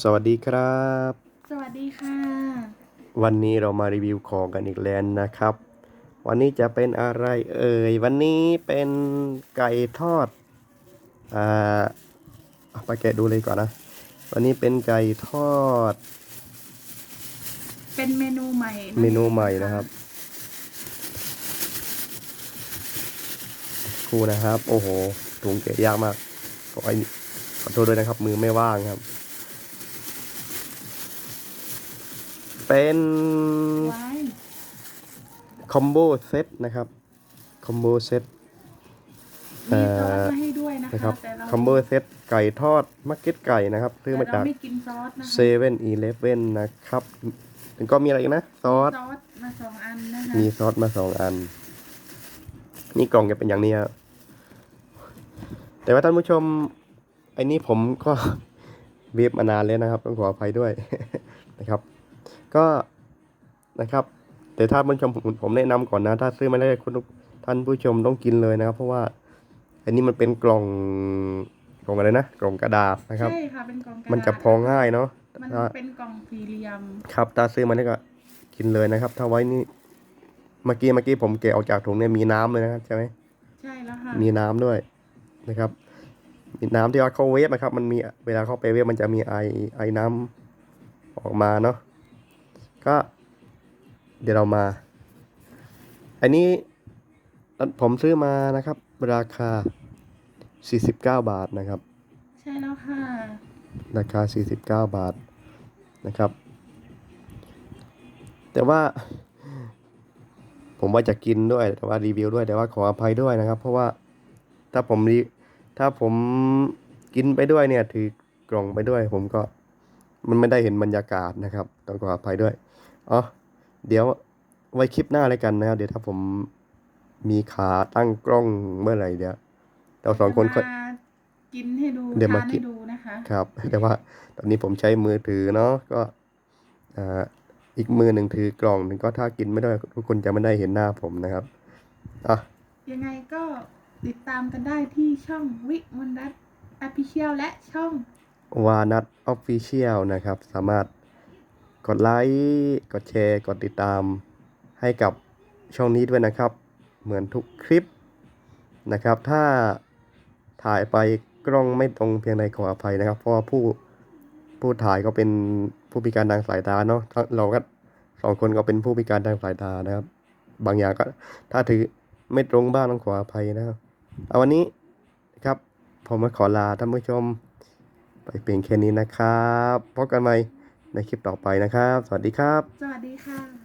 สวัสดีครับ สวัสดีค่ะ วันนี้เรามารีวิวของกันอีกแล้วนะครับ วันนี้จะเป็นอะไรเอ่ย วันนี้เป็นไก่ทอด อ่าเอาไปแกะดูเลยก่อนนะ วันนี้เป็นไก่ทอด เป็นเมนูใหม่เมนูใหม่นะครับครูนะครับ โอ้โหถุงแกะยากมากขอไอ้ขอโทษด้วยนะครับ มือไม่ว่างครับ เป็นไว้คอมโบเซตนะครับคอมโบเซตมีซอสมาให้ด้วยนะนะคะครับแต่เราคอมโบเซตไก่ทอดมักเก็ตไก่นะครับซื้อมาแต่จากเราไม่กินซอสนะเซคะเว่นอีเลฟเว่นนะครับแล้วก็มีอะไรอีกนะซอสซอสมาสองอันนะคะมีซอสมาสองอัน นี่กล่องจะเป็นอย่างนี้ครับแต่ว่าท่านผู้ชมไอ้นี่ผมก็เวฟมานานแล้วนะครับ ต้องขออภัยด้วยนะครับ ก็นะครับแต่ถ้าผู้ชมผมผมแนะนำก่อนนะ ถ้าซื้อมาได้วคุณท่านผู้ชมต้องกินเลยนะครับ เพราะว่าอันนี้มันเป็นกล่องกล่องอะไรนะกล่องกระดาษนะครับใช่ค่ะเป็นกล่องกรดาษมันจะพองง่ายเนาะมันถ้าเป็นกล่องสี่เหลี่ยมครับ ถ้าซื้อมาเนี่ยก็กินเลยนะครับ ถ้าไว้นี่เมื่อกี้เมื่อกี้ผมเกะออกจากถุงเนี่ยมีน้ำเลยนะครับใช่ไหมใช่แล้วค่ะมีน้ำด้วยนะครับมีน้ำที่ว่าเข้าเวฟนะครับ มันมีเวลาเข้าไปเวฟมันจะมีไอไอน้ำออกมาเนาะ ก็ เดี๋ยวเรามา อันนี้ผมซื้อมานะครับ ราคา 49 บาทนะครับ ใช่แล้วค่ะ ราคา 49 บาทนะครับ แต่ว่า ผมว่าจะกินด้วย แต่ว่ารีวิวด้วย แต่ว่าขออภัยด้วยนะครับ เพราะว่าถ้าผมรีถ้าผมกินไปด้วยเนี่ยถือกล่องไปด้วย ผมก็มันไม่ได้เห็นบรรยากาศนะครับ ต้องขออภัยด้วย อ๋อเดี๋ยวไว้คลิปหน้าเลยกันนะครับ เดี๋ยวถ้าผมมีขาตั้งกล้องเมื่อไหร่เดี๋ยวเราสองคนค่อย จะมากินให้ดูเดี๋ยวมาทานกิให้น ดูนะคะ ครับ แต่ว่าตอนนี้ผมใช้มือถือเนาะก็อ่าอีกมือหนึ่งถือกล่องหนึ่งก็ถ้ากินไม่ได้ทุกคนจะไม่ได้เห็นหน้าผมนะครับอะยังไงก็ติดตามกันได้ที่ช่องวิมลรัตอภิเชียลและช่องวานัทออฟฟิเชียลนะครับ สามารถ กดไลค์ กดแชร์ กดติดตามให้กับช่องนี้ด้วยนะครับ เหมือนทุกคลิปนะครับ ถ้าถ่ายไปกล้องไม่ตรงเพียงใดขออภัยนะครับ เพราะว่าผู้ผู้ถ่ายก็เป็นผู้พิการทางสายตาเนาะเราก็สองคนก็เป็นผู้พิการทางสายตานะครับ บางอย่างก็ถ้าถือไม่ตรงบ้างต้องขออภัยนะครับ เอาวันนี้ครับ ผมมาขอลาท่านผู้ชม ไปเพียงแค่นี้นะครับพบกันใหม่ ในคลิปต่อไปนะครับ สวัสดีครับ สวัสดีค่ะ